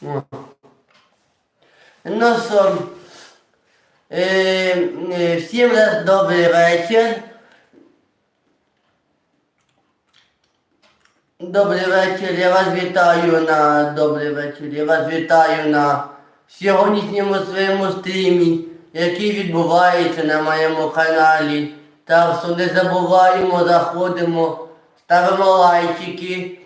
Ну що, е, е, всім раз добрий вечір. Добрий вечір, я вас вітаю на добрий вечір. Я вас вітаю на сьогоднішньому своєму стрімі, який відбувається на моєму каналі. Так що не забуваємо, заходимо, ставимо лайчики,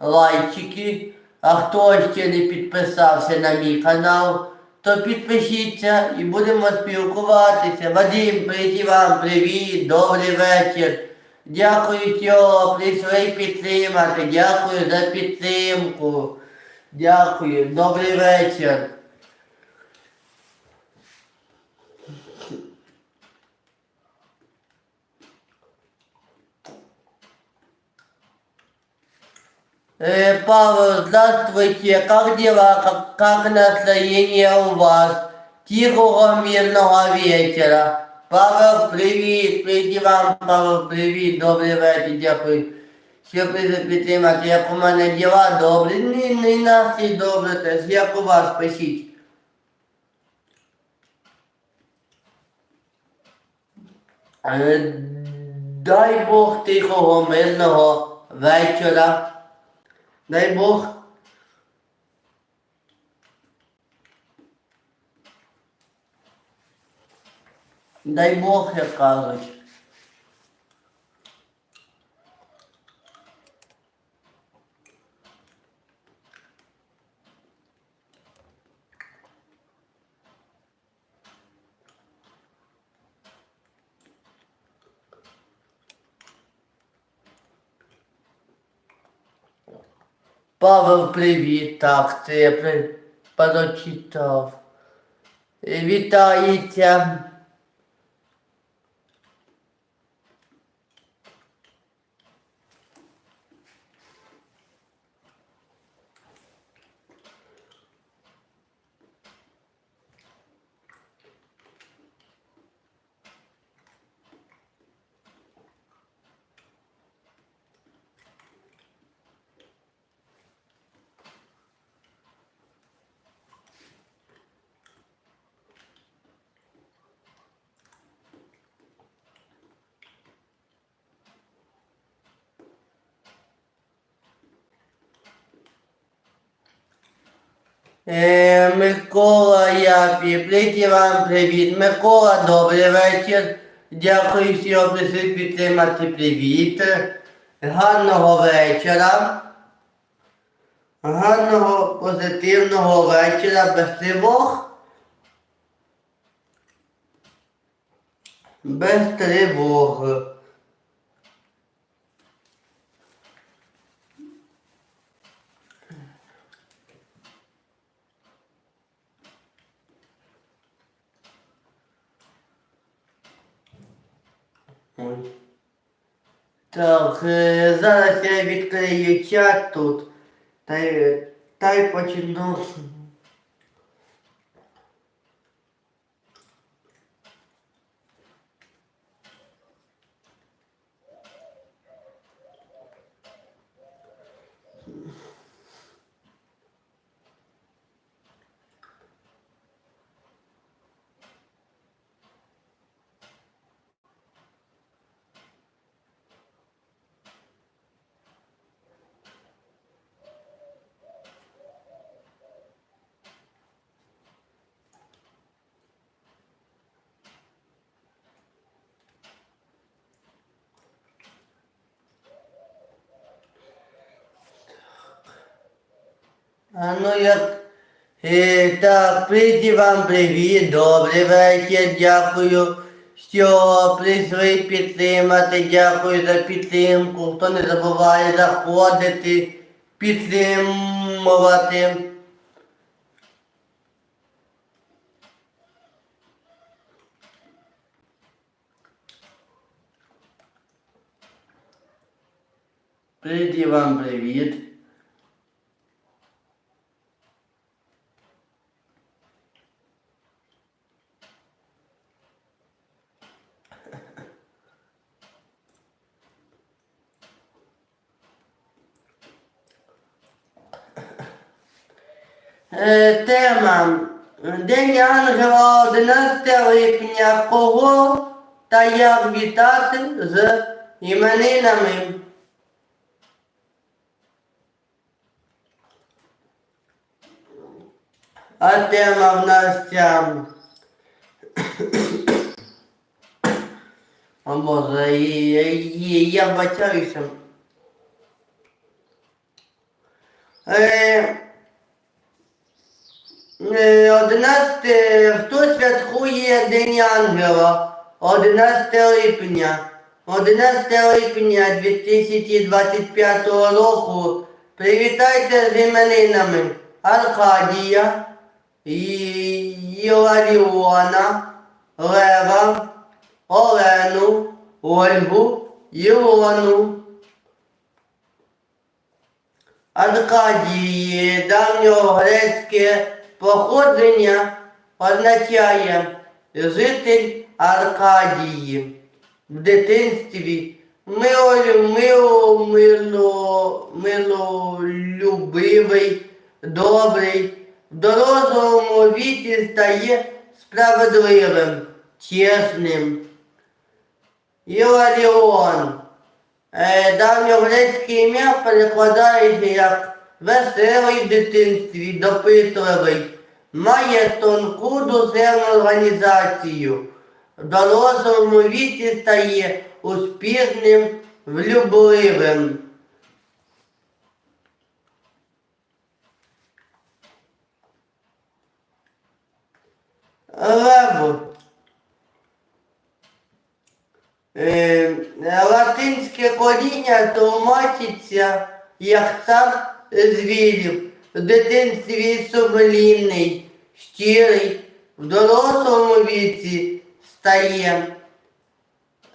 лайчики. А хто ще не підписався на мій канал, то підпишіться і будемо спілкуватися. Вадим, прийти вам, привіт, добрий вечір. Дякую, що прийшли підтримати. Дякую за підтримку. Дякую, добрий вечір. Э, Павел, здравствуйте, как дела, как, как настроение у вас? Тихого мирного вечера. Павел, привіт, привіт вам, Павел, привіт, добрий вечір, дякую. Що прийшли підтримати, як у мене діла добрі, не, не настрій добре теж, як у вас, пишіть. Е, Дай Бог тихого, мирного вечора. Дай Бог. Дай Бог, як кажуть. Павел, привіт, так, прочитав. Е, Вітається. Е, Микола Япі, привіт вам привіт. Микола, добрий вечір. Дякую, що прийшли підтримати привіт. Гарного вечора. Гарного позитивного вечора без тривог. Без тривог. Ой. Так, е, зараз я відкрию чат тут. Та й, та й почну. А ну як. Е, так, прийді вам привіт, добрий вечір, дякую, що прийшли підтримати, дякую за підтримку. Хто не забуває заходити, підтримувати. Прийді вам привіт. Тема День Ангела 11 липня. Кого та як вітати з іменинами? А тема в нас ця. О Боже, я бачаюся. Е, е, 11, хто святкує День Ангела? 11 липня. 11 липня 2025 року. Привітайте з іменинами Аркадія, Іларіона, Лева, Олену, Ольгу, Ілону. Аркадії давньогрецьке походження означає житель Аркадії. В дитинстві мило, мило, мило, милолюбивий, добрий, в дорослому віці стає справедливим, чесним. Іларіон. Е, Давньогрецьке ім'я перекладається як веселий в дитинстві, допитливий, має тонку душевну організацію, в дорослому віці стає успішним, влюбливим. Лев. Е, латинське коріння тлумачиться як цар звірів, в дитинстві сумлінний, щирий, в дорослому віці стає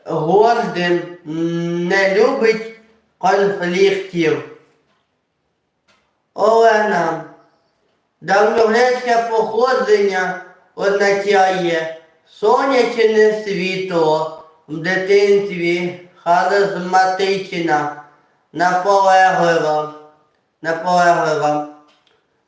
гордим, не любить конфліктів. Олена. Давньогрецьке походження означає сонячне світло в дитинстві, харизматична, наполеглива, наполеглива.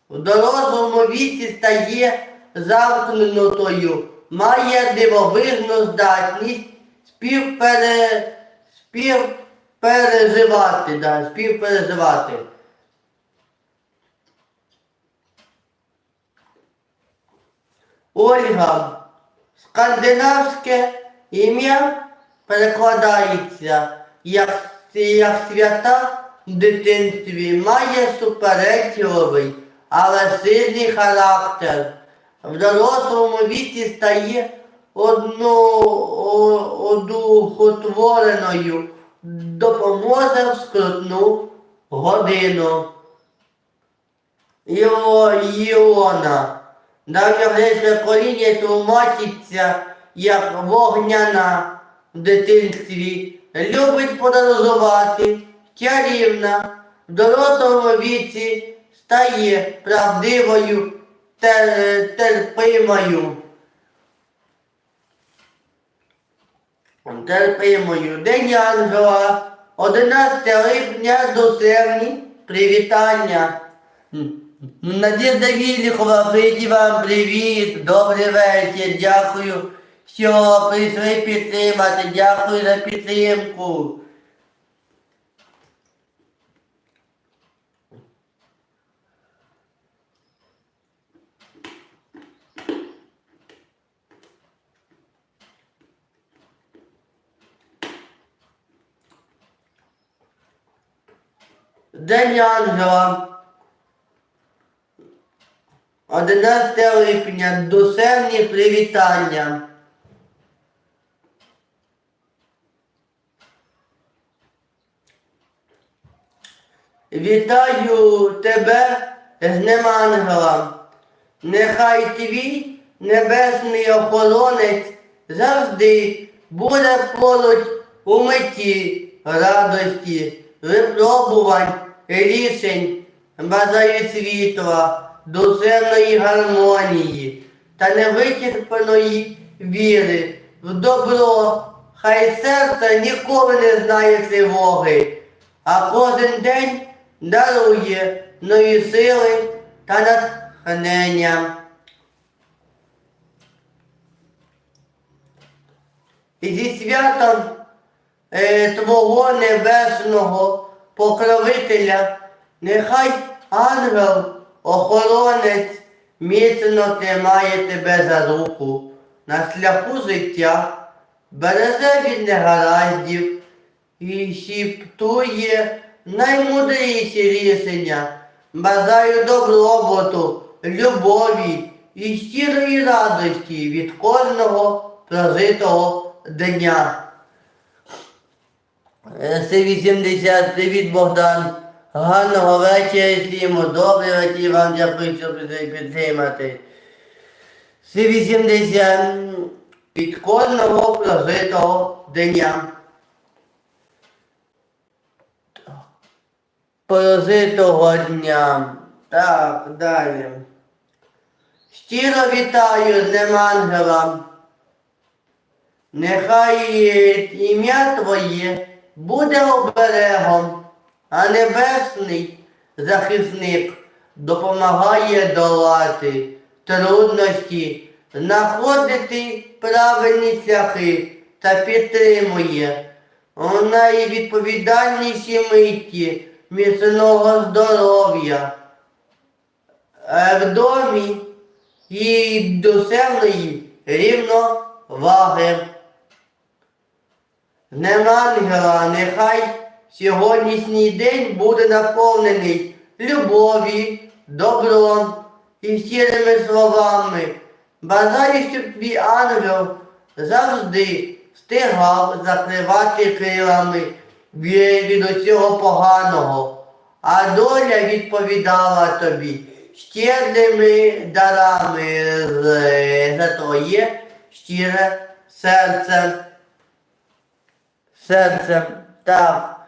В дорослому віці стає замкнутою, має дивовижну здатність співпере, співпереживати, да, співпереживати. Ольга. Скандинавське ім'я перекладається як, як свята в дитинстві, має суперечливий, але сильний характер. В дорослому віці стає одно, о- одухотвореною, допоможе в скрутну годину. Іо, Іона. Давньогрецьке коріння тлумачиться як вогняна в дитинстві, любить подорожувати, чарівна, в дорослому віці стає правдивою, тер- терпимою. Терпимою. День Ангела, 11 липня душевні привітання. М. Надежда Віліхова, прийді вам привіт, добрий вечір, дякую, що прийшли підтримати, дякую за підтримку. День Ангела. 11 липня душевні привітання. Вітаю тебе з Днем Ангела. Нехай твій небесний охоронець завжди буде поруч у меті радості, випробувань, рішень, бажаю світла, душевної гармонії та невичерпаної віри в добро. Хай серце ніколи не знає тривоги, а кожен день дарує нові сили та натхнення. І зі святом е, Твого небесного покровителя, нехай ангел, охоронець міцно тримає тебе за руку на шляху життя, береже від негараздів і шіптує наймудріші рішення. Бажаю добробуту, любові і щирої радості від кожного прожитого дня. Е, С-80, привіт, Богдан. Гарного вечора всім, добрий вечір вам дякую, що підтримати. С-80 від кожного прожитого дня. Прожитого дня. Так, далі. Щиро вітаю з Днем Ангела. Нехай ім'я Твоє буде оберегом, а небесний захисник допомагає долати трудності, знаходити правильні шляхи та підтримує у найвідповідальніші миті міцного здоров'я в домі і душевної рівноваги. Днем Ангела, нехай сьогоднішній день буде наповнений любові, добром і щирими словами. Бажаю, щоб твій ангел завжди встигав закривати крилами від усього поганого, а доля відповідала тобі щедрими дарами за твоє щире серце серцем. Так.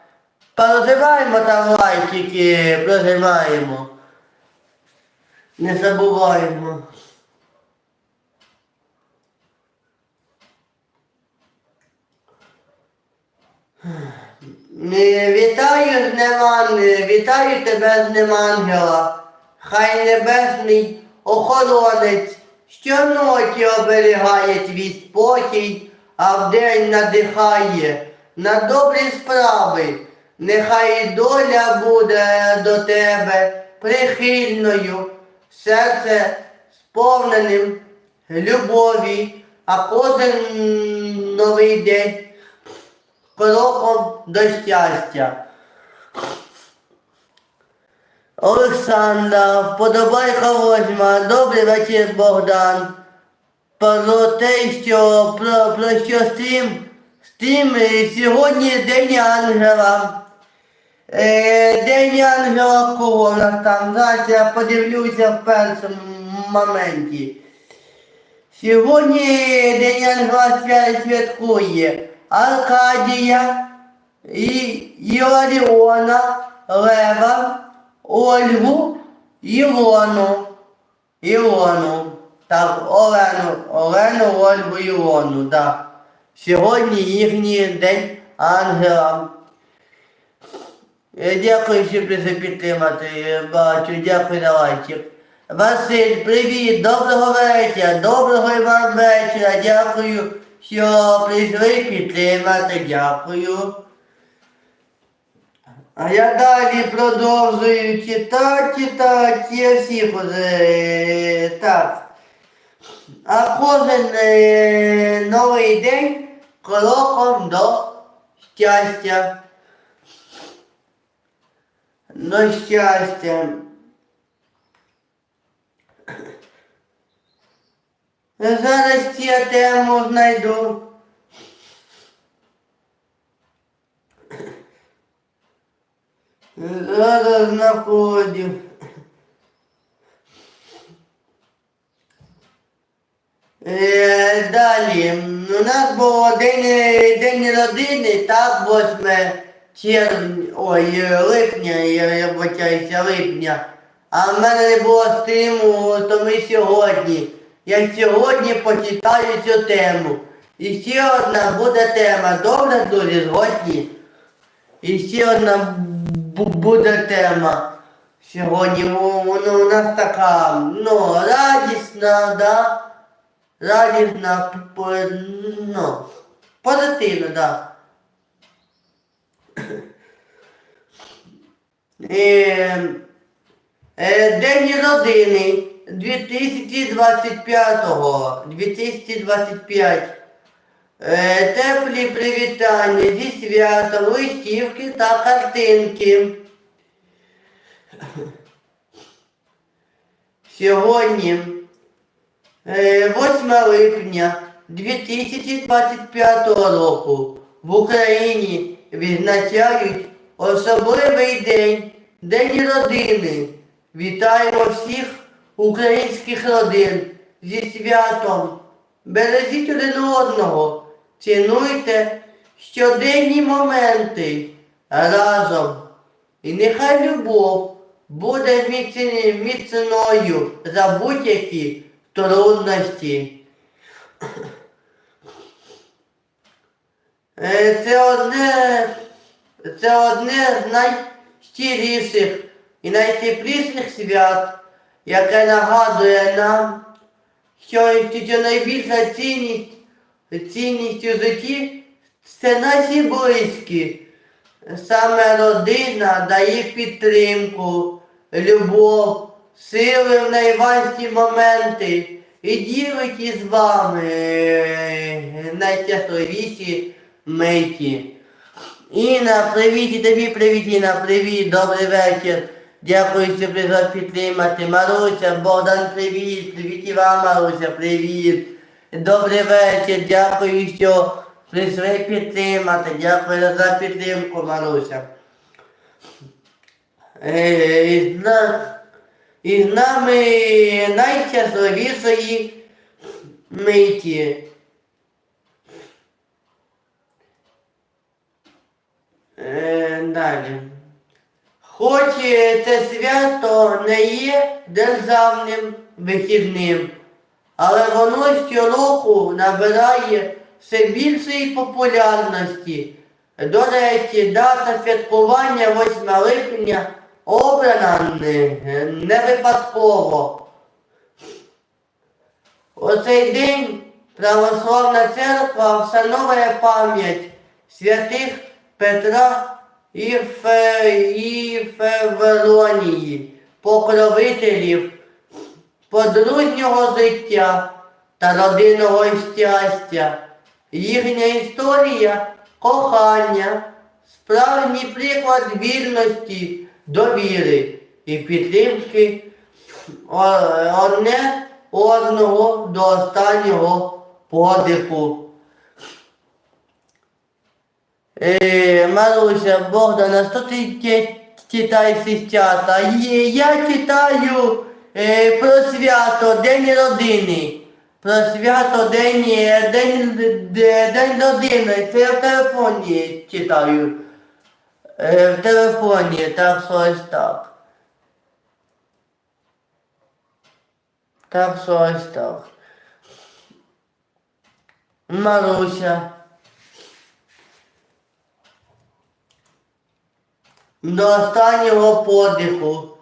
Прожимаємо там лайчики, прожимаємо. Не забуваємо. Вітаю з Днем вітаю тебе з Днем Ангела. Хай небесний охоронець щоночі оберігає твій спокій, а вдень надихає на добрі справи. Нехай доля буде до тебе прихильною, серце сповненим любові, а кожен новий день кроком до щастя. Олександра, вподобайка восьма, добрий вечір, Богдан. Про те, що про, про що стрім, стрім е, сьогодні День Ангела. Е, День Ангела кого в нас там? Зараз я подивлюся в першому моменті. Сьогодні День Ангела святкує Аркадія і Іларіона, Лева, Ольгу, Ілону. Ілону. Так, Олену, Олену, Ольгу, Ілону, так. Сьогодні їхній день ангела. Е, Дякую, що прийшли підтримати. Е, Бачу, дякую за лайчик. Василь, привіт, доброго вечора, доброго і вам вечора. Дякую, що прийшли підтримати. Дякую. А я далі продовжую читати, читати, я всіх уже так. А кожен е, новий день кроком до щастя. До щастя. Зараз я тему знайду. Зараз знаходжу. Е, далі. У нас було день, день родини, так, 8 червня, ой, липня, я, я вибачаюся, липня. А в мене не було стриму, то ми сьогодні. Я сьогодні почитаю цю тему. І ще одна буде тема. Добре, друзі, згодні? І ще одна буде тема. Сьогодні воно у нас така, ну, радісна, да? П- ну, позитивна, да. Е, е, День родини 2025-го, 2025. Е, Теплі привітання зі святом, листівки та картинки. Сьогодні, 8 липня 2025 року в Україні відзначають особливий день, День родини. Вітаємо всіх українських родин зі святом. Бережіть один одного, цінуйте щоденні моменти разом. І нехай любов буде міцною за будь-які трудності. Е, Це одне, це одне з найщиріших і найтепліших свят, яке нагадує нам, що, найбільша цінність, цінність у житті це наші близькі. Саме родина дає підтримку, любов, сили в найважчі моменти і ділить із вами е, найщасливіші миті. Інна, привіт і тобі привіт, Інна, привіт, добрий вечір. Дякую, що прийшла підтримати. Маруся, Богдан, привіт, привіт і вам, Маруся, привіт. Добрий вечір, дякую, що прийшли підтримати. Дякую за підтримку, Маруся. Е, І з нами найщасливішої миті. Е, далі. Хоч це свято не є державним вихідним, але воно щороку набирає все більшої популярності. До речі, дата святкування 8 липня обрана не, не випадково. У цей день православна церква встановлює пам'ять святих Петра і, Фе, і Февронії, покровителів подружнього життя та родинного щастя. Їхня історія кохання, справжній приклад вірності, довіри і підтримки одне одного до останнього подиху. Е, Маруся, Богдана, що ти читаєш із чата? Я читаю е, про свято, День родини. Про свято День, е, день, день родини. Це я в телефоні читаю. Е, в телефоні, так що ось так. Так ось так. Маруся. До останнього подиху.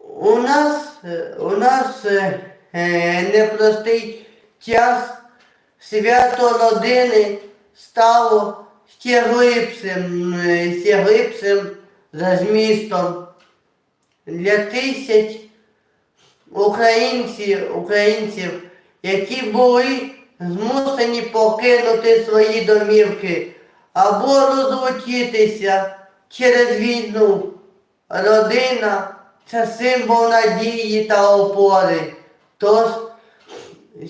У нас, у нас е, е, непростий час свято родини стало ще глибшим, е, за змістом. Для тисяч українців, українців, які були змушені покинути свої домівки або розлучитися через війну. Родина це символ надії та опори. Тож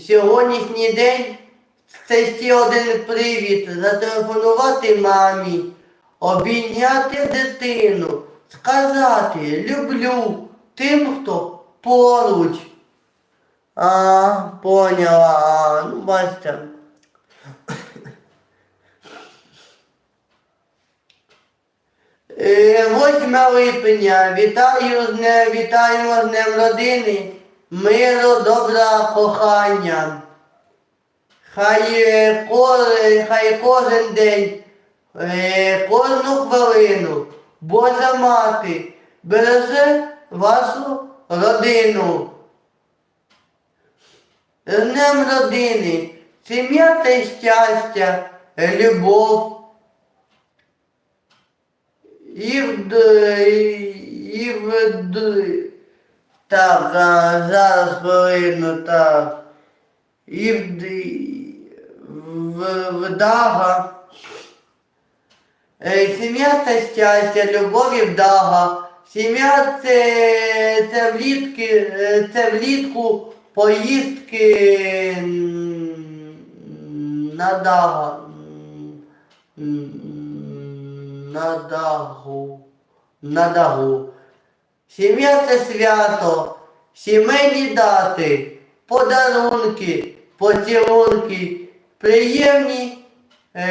сьогоднішній день це ще один привід зателефонувати мамі, обійняти дитину, сказати люблю тим, хто поруч. А, поняла, а, ну бачите. Е, 8 липня. Вітаю з днем, вітаємо з Днем родини, миру, добра, кохання. Хай, хай кожен день е, кожну хвилину Божа мати береже вашу родину. З Днем родини, сім'я це щастя, любов. І в, і в, так, зараз хвилину, так. І в, д- в, в Дага. Е, Сім'я це щастя, любов і вдага. Сім'я це, це влітки, е, це влітку поїздки на дага. На дагу. На дагу. Сім'я це свято, сімейні дати, подарунки, поцілунки, приємні е,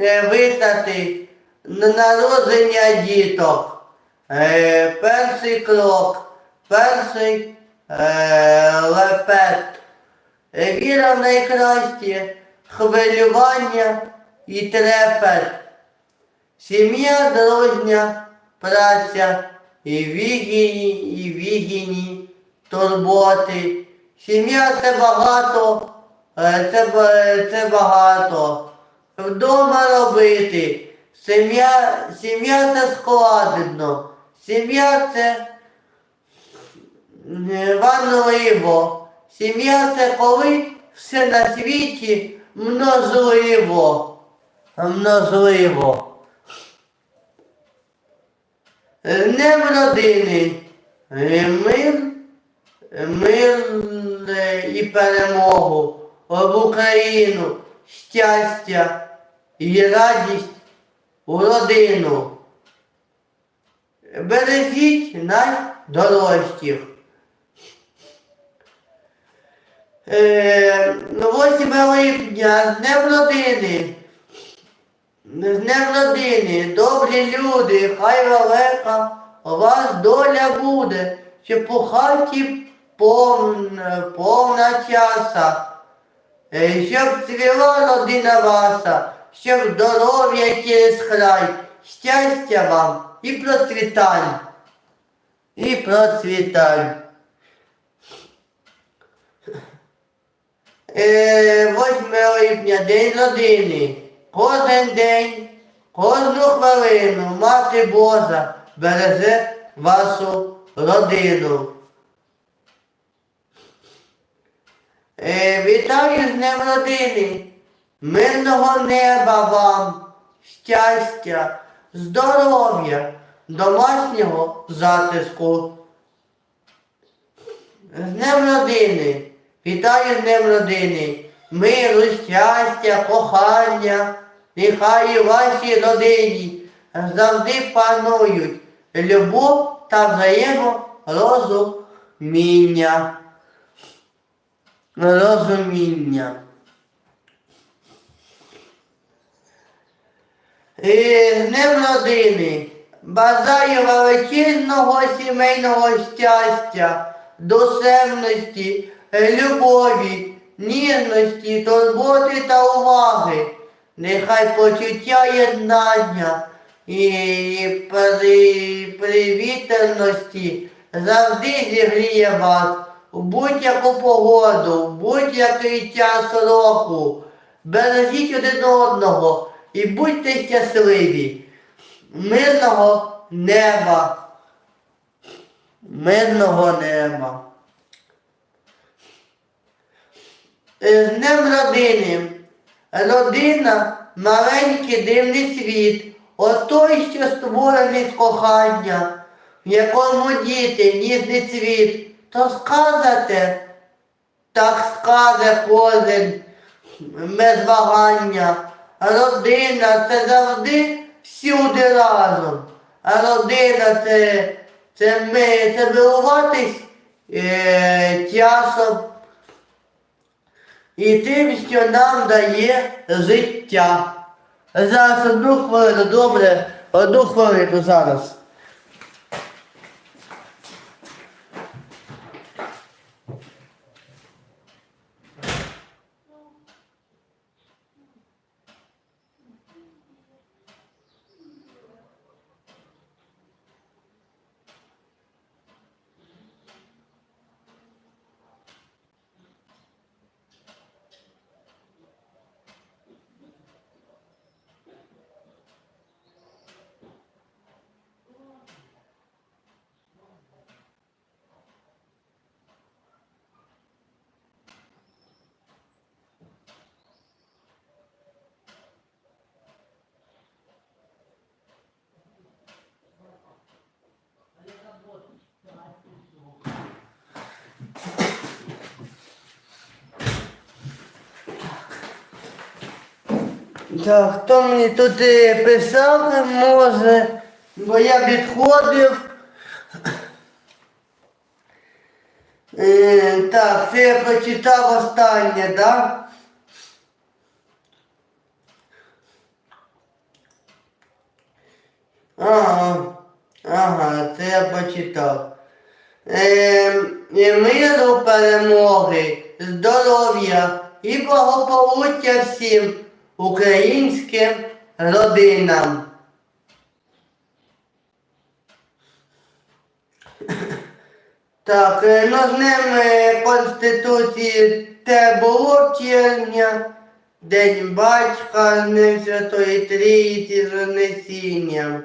е, витрати на народження діток. Е, перший крок, перший е, лепет. Віра в найкраще, хвилювання і трепет. Сім'я дружня, праця і вігіні, і вігіні турботи. Сім'я це багато, це, це багато. Вдома робити. Сім'я, сім'я це складно. Сім'я це е, важливо. Сім'я це коли все на світі множливо. Множливо. З Днем родини. Е, Мир, мир е, і перемогу в Україну, щастя і радість у родину. Бережіть найдорожчих. Е, 8 липня, з Днем родини. З Днем родини, добрі люди, хай велика у вас доля буде, щоб у хаті повна, повна часа, щоб цвіла родина ваша, щоб здоров'я через край, щастя вам і процвітань. І процвітань. Е, 8 липня, День родини. Кожен день, кожну хвилину Мати Божа береже вашу родину. Вітаю з Днем родини, мирного неба вам, щастя, здоров'я, домашнього затиску. З Днем родини, вітаю з Днем родини, миру, щастя, кохання, нехай у вашій родині завжди панують любов та взаєморозуміння. Розуміння. І з Днем родини бажаю величезного сімейного щастя, душевності, любові, ніжності, турботи та уваги. Нехай почуття єднання і при, привітаності завжди зігріє вас у будь-яку погоду, в будь-який час року. Бережіть один одного і будьте щасливі. Мирного неба. Мирного неба. З Днем родини. Родина маленький дивний світ, отой, що створений з кохання, в якому діти ніжний світ, то сказате, так скаже кожен без вагання. Родина це завжди всюди разом. А родина це, це ми, це милуватись е, часом і тим, що нам дає життя. Зараз одну хвилину, добре, одну хвилину зараз. Так, хто мені тут е, писав, може, бо я відходив. Е, так, це я прочитав останнє, так? Да? Ага, ага, це я почитав. Е, миру перемоги, здоров'я і благополуччя всім українським родинам. Так, е, ну з ним е, Конституції те було вчення, День батька, День Святої Трійці з Вознесінням.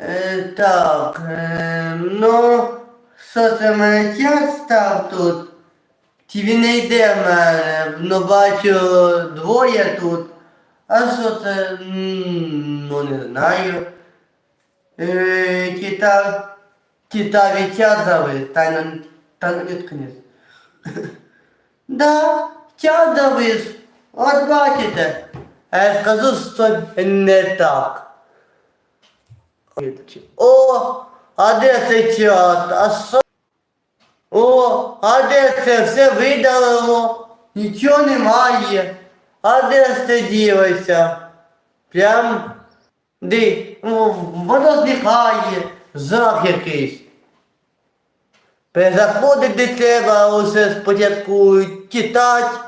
Е, так, е, ну, що це мене час став тут? Він не йде в мене? Ну бачу двоє тут. А що це? Ну не знаю. Е, Кита, вітя завис, та не, та не відкнись. Да, час завис. От бачите. А я скажу, що не так. О, а де цей чат? А що? О, а де це все видалило? Нічого немає. А де це ділося? Прям де? воно зникає, жах якийсь. Перезаходити треба усе спочатку читати,